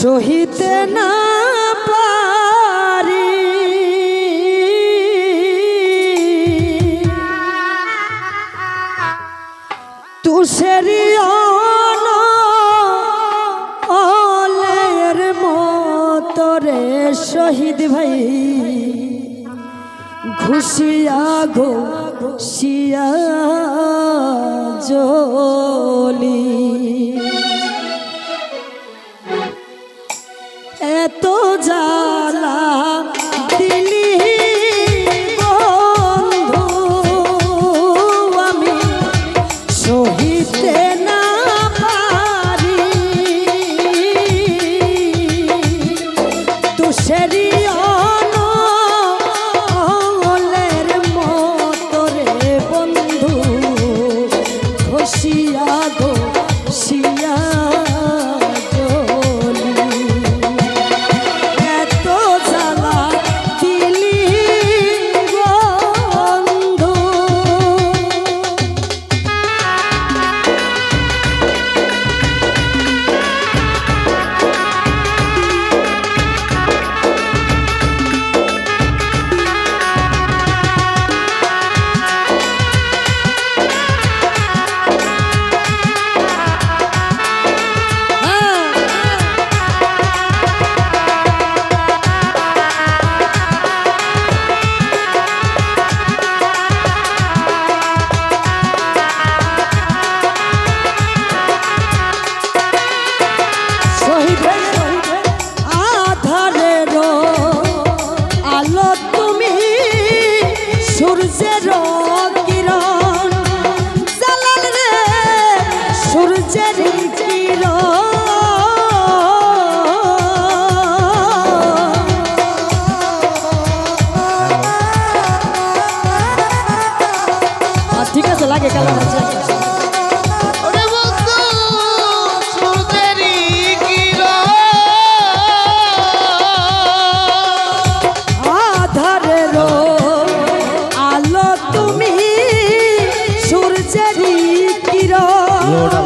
সহিতে না পারি। তুষেরিয়া শহীদ ভাই। ঘুষিয়া ঘো Yeah. Gloria.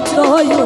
কতই